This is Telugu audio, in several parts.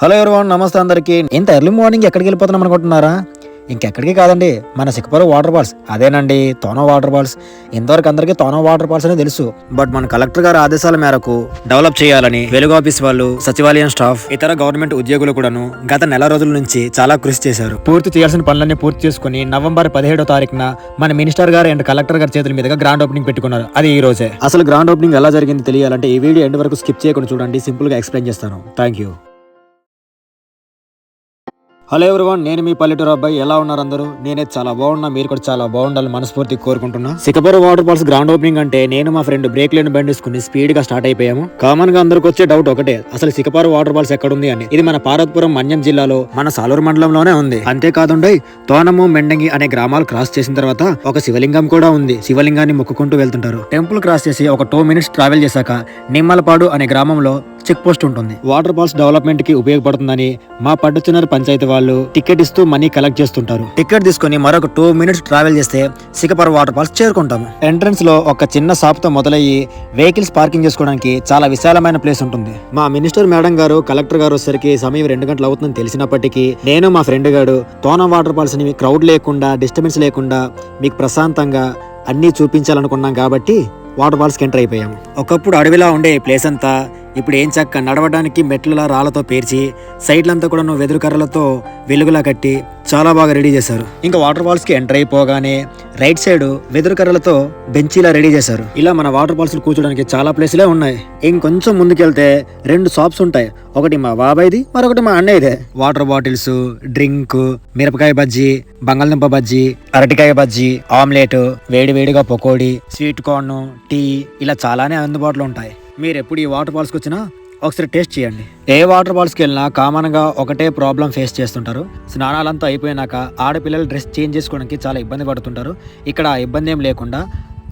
హలో ఎవరివన్ నమస్తే అందరికి. ఇంత ఎర్లీ మార్నింగ్ ఎక్కడికి వెళ్ళిపోతున్నాం అనుకుంటున్నారా? ఇంకెక్కడికి కాదండి మన సిక్కపురం వాటర్ ఫాల్స్ అదేనండి తోనో వాటర్ ఫాల్స్ ఇంతవరకు అందరికీ తోనో వాటర్ ఫాల్స్ అనేది తెలుసు. బట్ మన కలెక్టర్ గారి ఆదేశాల మేరకు డెవలప్ చేయాలని వెలుగు ఆఫీస్ వాళ్ళు సచివాలయం స్టాఫ్ ఇతర గవర్నమెంట్ ఉద్యోగులు కూడాను గత నెల రోజుల నుంచి చాలా కృషి చేశారు. పూర్తి చేయాల్సిన పనులన్నీ పూర్తి చేసుకుని నవంబర్ పదిహేడో తారీఖున మన మినిస్టర్ గారు అండ్ కలెక్టర్ గారి చేతుల మీదుగా గ్రాండ్ ఓపెనింగ్ పెట్టుకున్నారు. అది ఈ రోజే. అసలు గ్రాండ్ ఓపెనింగ్ ఎలా జరిగింది తెలియాలంటే ఈ వీడియో ఎండ్ వరకు స్కిప్ చేయకుండా చూడండి సింపుల్గా ఎక్స్ప్లెయిన్ చేస్తాను. థ్యాంక్ యూ హలో ఎవరివన్ నేను మీ పల్లెటూరు అబ్బాయి. ఎలా ఉన్నారు అందరూ? నేనే చాలా బాగున్నా. మీరు కూడా చాలా బాగుండాలని మనస్ఫూర్తి కోరుకుంటున్నా. Sikapur water falls ground opening అంటే నేను మా ఫ్రెండ్ బ్రేక్ లేని బండిసుకుని స్పీడ్గా స్టార్ట్ అయిపోయాము. కామన్గా అందరికి వచ్చే డౌట్ ఒకటే. అసలు సికపారు వాటర్ ఫాల్స్ ఎక్కడ ఉంది అని. ఇది మన పార్వతపురం మన్యం జిల్లాలో మన సాలూరు మండలంలోనే ఉంది. అంతేకాదుండై తోనము మెండంగి అనే గ్రామాలు క్రాస్ చేసిన తర్వాత ఒక శివలింగం కూడా ఉంది. శివలింగాన్ని మొక్కుకుంటూ వెళ్తుంటారు. టెంపుల్ క్రాస్ చేసి ఒక టూ మినిట్స్ ట్రావెల్ చేశాక నిమ్మలపాడు అనే గ్రామంలో చెక్ పోస్ట్ ఉంటుంది. వాటర్ ఫాల్స్ డెవలప్మెంట్కి ఉపయోగపడుతుందని మా పట్టుచున్నారు పంచాయతీ వాళ్ళు టికెట్ ఇస్తూ మనీ కలెక్ట్ చేస్తుంటారు. టికెట్ తీసుకొని మరొక టూ మినిట్స్ ట్రావెల్ చేస్తే సికపర్ వాటర్ ఫాల్స్ చేరుకుంటాము. ఎంట్రన్స్లో ఒక చిన్న షాప్తో మొదలయ్యి వెహికల్స్ పార్కింగ్ చేసుకోవడానికి చాలా విశాలమైన ప్లేస్ ఉంటుంది. మా మినిస్టర్ మేడం గారు కలెక్టర్ గారు వచ్చేసరికి సమయం రెండు గంటలు అవుతుందని తెలిసినప్పటికీ నేను మా ఫ్రెండ్ గారు తోన వాటర్ ఫాల్స్ని క్రౌడ్ లేకుండా డిస్టర్బెన్స్ లేకుండా మీకు ప్రశాంతంగా అన్నీ చూపించాలనుకున్నాం కాబట్టి వాటర్ ఫాల్స్కి ఎంటర్ అయిపోయాము ఒకప్పుడు అడవిలా ఉండే ప్లేస్ అంతా ఇప్పుడు ఏం చక్క నడవడానికి మెట్లలా రాళ్ళతో పేర్చి సైడ్లంతా కూడా వెదురు కర్రలతో వెలుగులా కట్టి చాలా బాగా రెడీ చేశారు. ఇంకా వాటర్ ఫాల్స్కి ఎంటర్ అయిపోగానే రైట్ సైడ్ వెదురు కర్రలతో బెంచీలా రెడీ చేశారు. ఇలా మన వాటర్ ఫాల్స్ కూర్చోడానికి చాలా ప్లేస్లే ఉన్నాయి. ఇంకొంచెం ముందుకెళ్తే రెండు షాప్స్ ఉంటాయి. ఒకటి మా బాబాయ్ది మరొకటి మా అన్నయ్యదే. వాటర్ బాటిల్స్ డ్రింక్ మిరపకాయ బజ్జీ బంగాళదుంప బజ్జీ అరటికాయ బజ్జీ ఆమ్లెట్ వేడి వేడిగా పకోడీ స్వీట్ కార్న్ టీ ఇలా చాలానే అందుబాటులో ఉంటాయి. మీరు ఎప్పుడు ఈ వాటర్ ఫాల్స్కి వచ్చినా ఒకసారి టేస్ట్ చేయండి. ఏ వాటర్ ఫాల్స్కి వెళ్ళినా కామన్గా ఒకటే ప్రాబ్లం ఫేస్ చేస్తుంటారు. స్నానాలంతా అయిపోయినాక ఆడపిల్లలు డ్రెస్ చేంజ్ చేసుకోవడానికి చాలా ఇబ్బంది పడుతుంటారు. ఇక్కడ ఇబ్బంది ఏం లేకుండా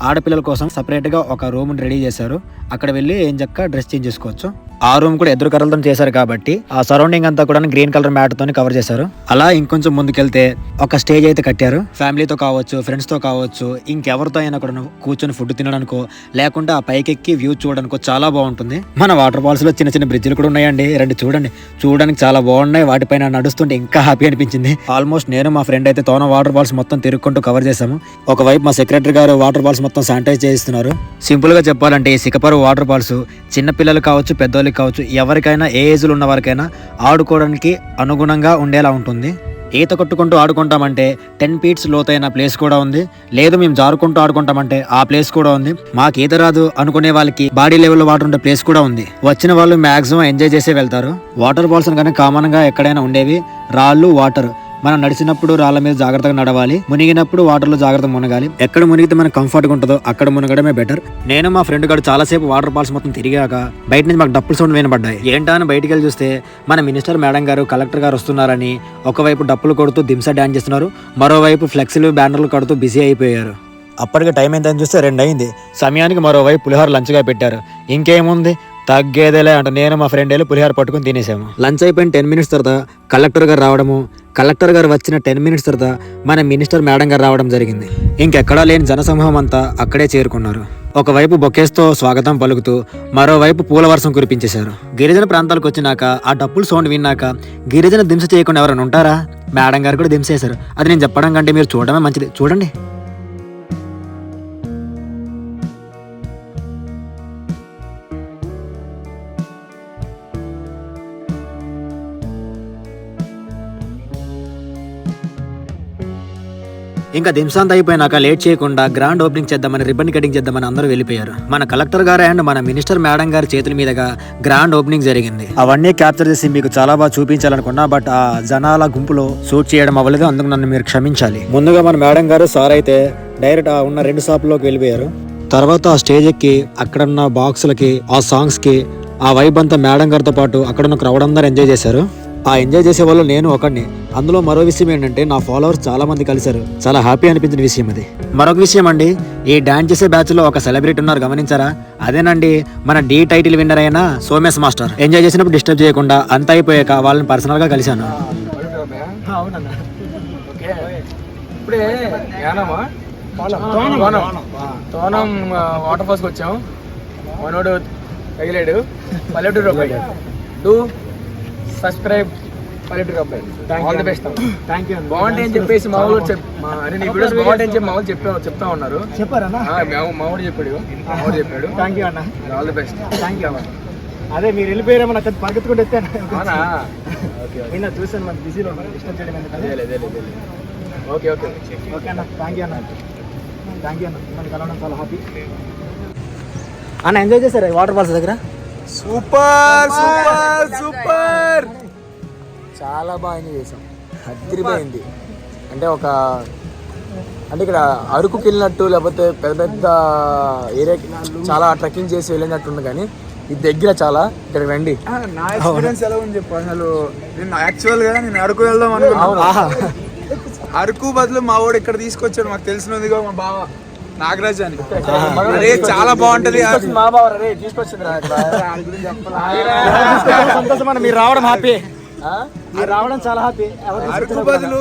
ఆడపిల్లల కోసం సపరేట్గా ఒక రూమ్ రెడీ చేశారు. అక్కడ వెళ్ళి ఏం చక్క డ్రెస్ చేంజ్ చేసుకోవచ్చు. ఆ రూమ్ కూడా ఎదురు కర్రలతో చేశారు కాబట్టి ఆ సరౌండింగ్ అంతా కూడా గ్రీన్ కలర్ మ్యాట్ తోని కవర్ చేశారు. అలా ఇంకొంచెం ముందుకెళ్తే ఒక స్టేజ్ అయితే కట్టారు. ఫ్యామిలీతో కావచ్చు ఫ్రెండ్స్తో కావచ్చు ఇంకెవరితో అయినా కూడా కూర్చొని ఫుడ్ తినడానికో లేకుంటే ఆ పైకెక్కి వ్యూ చూడడానికో చాలా బాగుంటుంది. మన వాటర్ ఫాల్స్లో చిన్న చిన్న బ్రిడ్జ్లు కూడా ఉన్నాయండి. రండి చూడండి. చూడడానికి చాలా బాగున్నాయి. వాటిపైన నడుస్తుంటే ఇంకా హ్యాపీ అనిపించింది. ఆల్మోస్ట్ నేను మా ఫ్రెండ్ అయితే తోన వాటర్ ఫాల్స్ మొత్తం తిరుక్కుంటూ కవర్ చేశాము. ఒకవైపు మా సెక్రటరీ గారు వాటర్ ఫాల్స్ మొత్తం శానిటైజ్ చేయిస్తున్నారు. సింపుల్గా చెప్పాలంటే ఈ సికపరు వాటర్ ఫాల్స్ చిన్నపిల్లలు కావచ్చు పెద్దోళ్ళకి కావచ్చు ఎవరికైనా ఏ ఏజ్లో ఉన్న వారికైనా ఆడుకోవడానికి అనుగుణంగా ఉండేలా ఉంటుంది. ఈత కొట్టుకుంటూ ఆడుకుంటామంటే టెన్ ఫీట్స్ లోతైన ప్లేస్ కూడా ఉంది. లేదు మేము జారుకుంటూ ఆడుకుంటామంటే ఆ ప్లేస్ కూడా ఉంది. మాకు ఈత రాదు అనుకునే వాళ్ళకి బాడీ లెవెల్ వాటర్ ఉండే ప్లేస్ కూడా ఉంది. వచ్చిన వాళ్ళు మాక్సిమం ఎంజాయ్ చేసే వెళ్తారు. వాటర్ ఫాల్స్ కానీ కామన్గా ఎక్కడైనా ఉండేవి రాళ్ళు వాటర్ మనం నడిచినప్పుడు రాళ్ళ మీద జాగ్రత్తగా నడవాలి మునిగినప్పుడు వాటర్లో జాగ్రత్తగా మునగాలి. ఎక్కడ మునిగితే మనకు కంఫర్ట్గా ఉంటుందో అక్కడ మునగడమే బెటర్ నేను మా ఫ్రెండ్ గారు చాలాసేపు వాటర్ ఫాల్స్ మొత్తం తిరిగాక బయట నుంచి మాకు డప్పుల సౌండ్ వినబడ్డాయి ఏంటా అని బయటికి వెళ్ళి చూస్తే మన మినిస్టర్ మేడం గారు కలెక్టర్ గారు వస్తున్నారని ఒకవైపు డప్పులు కొడుతూ దింస డాన్స్ చేస్తున్నారు మరోవైపు ఫ్లెక్సీలు బ్యానర్లు కడుతూ బిజీ అయిపోయారు. అప్పటికి టైం ఎంత అని చూస్తే రెండు అయింది. సమయానికి మరోవైపు పులిహోర లంచ్గా పెట్టారు. ఇంకేముంది? తగ్గేదేలే అంటే. నేను మా ఫ్రెండ్ వెళ్ళి పులిహోర పట్టుకుని తినేసాము. లంచ్ అయిపోయిన టెన్ మినిట్స్ తర్వాత కలెక్టర్ గారు రావడము కలెక్టర్ గారు వచ్చిన టెన్ మినిట్స్ తర్వాత మన మినిస్టర్ మేడం గారు రావడం జరిగింది. ఇంకెక్కడా లేని జనసమూహం అంతా అక్కడే చేరుకున్నారు. ఒకవైపు బొకేస్తో స్వాగతం పలుకుతూ మరోవైపు పూల వర్షం కురిపించేశారు. గిరిజన ప్రాంతాలకు వచ్చినాక ఆ డప్పులు సౌండ్ విన్నాక గిరిజన దింస చేయకుండా ఎవరైనా ఉంటారా? మేడం గారు కూడా దింసేశారు. అది నేను చెప్పడం కంటే మీరు చూడడమే మంచిది. చూడండి. ఇంకా దింసాంత అయిపోయినాక లేట్ చేయకుండా గ్రాండ్ ఓపెనింగ్ చేద్దామని రిబ్బన్ కటింగ్ చేద్దామని అందరూ వెళ్ళిపోయారు. మన కలెక్టర్ గారు అండ్ మన మినిస్టర్ మేడం గారి చేతుల మీదుగా గ్రాండ్ ఓపెనింగ్ జరిగింది. అవన్నీ క్యాప్చర్ చేసి మీకు చాలా బాగా చూపించాలనుకున్నా బట్ ఆ జనాల గుంపులో షూట్ చేయడం అవ్వలేదు అందుకు నన్ను మీరు క్షమించాలి. ముందుగా మన మేడం గారు సార్ అయితే డైరెక్ట్ ఆ ఉన్న రెండు షాపుల్లోకి వెళ్ళిపోయారు. తర్వాత ఆ స్టేజ్ ఎక్కి అక్కడున్న బాక్సులకి ఆ సాంగ్స్కి ఆ వైబ్ అంతా మేడం గారితో పాటు అక్కడున్న క్రౌడ్ అందరూ ఎంజాయ్ చేశారు. ఆ ఎంజాయ్ చేసే వాళ్ళు నేను ఒకడిని. అందులో మరో విషయం ఏంటంటే నా ఫాలోవర్స్ చాలా మంది కలిశారు. చాలా హ్యాపీ అనిపించిన విషయం అది. మరొక విషయం అండి ఈ డాన్స్ చేసే బ్యాచ్లో ఒక సెలబ్రిటీ ఉన్నారు గమనించారా? అదేనండి మన డి టైటిల్ విన్నర్ అయిన సోమేశ్ మాస్టర్. ఎంజాయ్ చేసినప్పుడు డిస్టర్బ్ చేయకుండా అంత అయిపోయాక వాళ్ళని పర్సనల్గా కలిశాను. ఇప్పుడే తోనం వాటర్ ఫాల్స్కి వచ్చాం. మనోడు తగిలాడు. పల్లెటూరు సబ్స్క్రైబ్ పల్లెటూరు అబ్బాయి all the best thank you అని చెప్పేసి మా ఊళ్ళు చెప్ మా అరే నీ వీడియోస్ బాగుంటాయి అని చెప్పి మా వాళ్ళు చెప్పా చెప్తా ఉన్నారు చెప్పారన్నా మా- చెప్పాడు. మా వాడు చెప్పాడు. థ్యాంక్ యూ అన్న. All the best thank you అన్న. అదే మీరు వెళ్ళిపోయారేమో నాకు పరిగెత్తుకుంటూ ఎత్తాను చూసాను మన బిజీలో చేయడం ఓకే ఓకే. ఓకే అన్న థ్యాంక్ యూ అన్న. థ్యాంక్ యూ అన్న. మిమ్మల్ని కలవడం చాలా హ్యాపీ అన్న ఎంజాయ్ చేశారు వాటర్ ఫాల్స్ దగ్గర? Super super. సూపర్ చాలా బాగా ఎంజాయ్ చేసాం అదిరిపోయింది అంటే ఒక అంటే ఇక్కడ అరకుకి వెళ్ళినట్టు లేకపోతే పెద్ద పెద్ద ఏరియాకి చాలా ట్రెక్కింగ్ చేసి వెళ్ళినట్టు ఉంది కానీ ఇది దగ్గర చాలా. ఇక్కడ రండి. నా ఎక్స్పీరియన్స్ ఎలా ఉంది చెప్పు? అసలు నేను యాక్చువల్గా నేను అరకు వెళ్దాం అనుకున్నా. అరకు బదులు మా వాడు ఇక్కడ తీసుకొచ్చాడు మాకు తెలిసినదిగా మా బావ. నాగరాజ్ అని అరే చాలా బాగుంటది. సంతోషం మీరు రావడం హ్యాపీ రావడం చాలా హ్యాపీ అరకు బదులు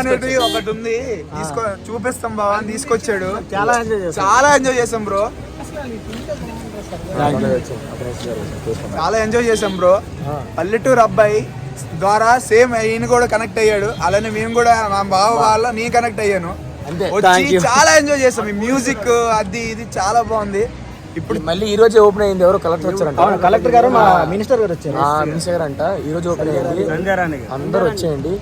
అనేది ఒకటి ఉంది. తీసుకో చూపిస్తాం బావా తీసుకొచ్చాడు. చాలా ఎంజాయ్ చేశారు. చాలా ఎంజాయ్ చేసాం బ్రో చాలా ఎంజాయ్ చేసాం బ్రో పల్లెటూరు అబ్బాయి ద్వారా సేమ్ ఈయన కూడా కనెక్ట్ అయ్యాడు. అలానే మేము కూడా మా బావ వాళ్ళ నీ కనెక్ట్ అయ్యాను. అంతే. వచ్చి చాలా ఎంజాయ్ చేసాం. ఈ మ్యూజిక్ అది ఇది చాలా బాగుంది. ఇప్పుడు మళ్ళీ ఈ రోజే ఓపెన్ అయింది. ఎవరో కలెక్టర్ వచ్చారంట. అవును కలెక్టర్ గారు మా మినిస్టర్ గారు వచ్చారు. ఆ, మినిస్టర్ గారు అంట ఈ రోజు ఓపెన్ అయింది. అందరూ వచ్చేయండి.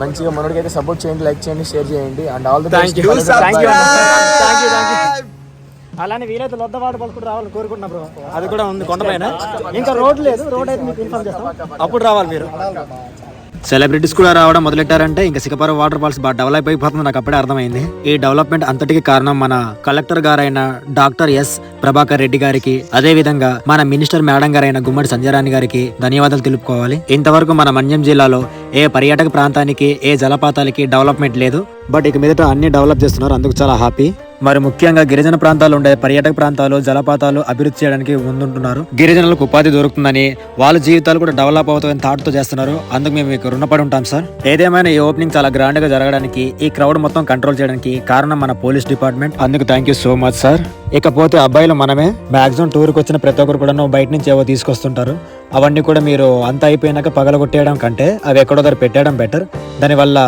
మంచిగా మనోడికి అయితే సపోర్ట్ చేయండి లైక్ చేయండి. షేర్ చేయండి అండ్ ఆల్ ది. బెస్ట్. అలానే వీలైతే లొద్ద వాటర్ ఫాల్స్ కూడా రావాలని కోరుకుంటున్నా బ్రో అది కూడా ఉంది కొండపైన. ఇంకా రోడ్ లేదు. రోడ్ అయితే మీకు ఇన్ఫార్మ్ చేస్తాం. అప్పుడు రావాలి మీరు. సెలబ్రిటీస్ కూడా రావడం మొదలెట్టారంటే ఇంకా సికపురం వాటర్ ఫాల్స్ బాగా డెవలప్ అయిపోతుంది. నాకు అప్పుడే అర్థమైంది. ఈ డెవలప్మెంట్ అంతటికి కారణం మన కలెక్టర్ గారైన డాక్టర్ ఎస్ ప్రభాకర్ రెడ్డి గారికి అదే విధంగా మన మినిస్టర్ మేడం గారైన గుమ్మడి సంజయరాణి గారికి ధన్యవాదాలు తెలుపుకోవాలి. ఇంతవరకు మన మన్యం జిల్లాలో ఏ పర్యాటక ప్రాంతానికి ఏ జలపాతాలకి డెవలప్మెంట్ లేదు. బట్ ఇక మీదట అన్ని డెవలప్ చేస్తున్నారు. అందుకు చాలా హ్యాపీ. మరి ముఖ్యంగా గిరిజన ప్రాంతాలు ఉండే పర్యాటక ప్రాంతాలు జలపాతాలు అభివృద్ధి చేయడానికి ముందుంటున్నారు. గిరిజనులకు ఉపాధి దొరుకుతుందని వాళ్ళ జీవితాలు కూడా డెవలప్ అవుతాయని థాట్తో చేస్తున్నారు. అందుకు మేము మీకు రుణపడి ఉంటాం సార్. ఏదేమైనా ఈ ఓపెనింగ్ చాలా గ్రాండ్గా జరగడానికి ఈ క్రౌడ్ మొత్తం కంట్రోల్ చేయడానికి కారణం మన పోలీస్ డిపార్ట్మెంట్. అందుకు thank you so much sir. ఇకపోతే అబ్బాయిలు మనమే మ్యాక్సిమం టూర్కి వచ్చిన ప్రతి ఒక్కరు కూడా బయట నుంచి ఏవో తీసుకొస్తుంటారు. అవన్నీ కూడా మీరు అంత అయిపోయినాక పగలగొట్టేయడం కంటే అవి ఎక్కడో దగ్గర పెట్టేయడం బెటర్ దానివల్ల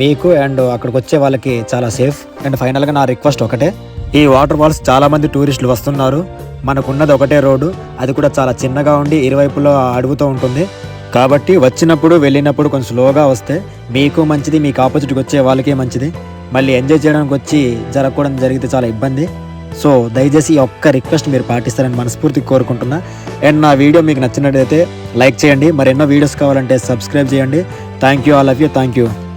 మీకు అండ్ అక్కడికి వచ్చే వాళ్ళకి చాలా సేఫ్ అండ్ ఫైనల్గా నా రిక్వెస్ట్ ఒకటే. ఈ వాటర్ ఫాల్స్ చాలామంది టూరిస్టులు వస్తున్నారు. మనకున్నది ఒకటే రోడ్డు. అది కూడా చాలా చిన్నగా ఉండి ఇరువైపులో అడుగుతూ ఉంటుంది. కాబట్టి వచ్చినప్పుడు వెళ్ళినప్పుడు కొంచెం స్లోగా వస్తే మీకు మంచిది మీకు ఆపోజిట్కి వచ్చే వాళ్ళకి మంచిది. మళ్ళీ ఎంజాయ్ చేయడానికి వచ్చి జరగకూడదు జరిగితే చాలా ఇబ్బంది. సో దయచేసి ఈ ఒక్క రిక్వెస్ట్ మీరు పాటిస్తారని మనస్ఫూర్తి కోరుకుంటున్నా. అండ్ నా వీడియో మీకు నచ్చినట్టయితే లైక్ చేయండి. మరి ఎన్నో వీడియోస్ కావాలంటే సబ్స్క్రైబ్ చేయండి. Thank you all of you. Thank you.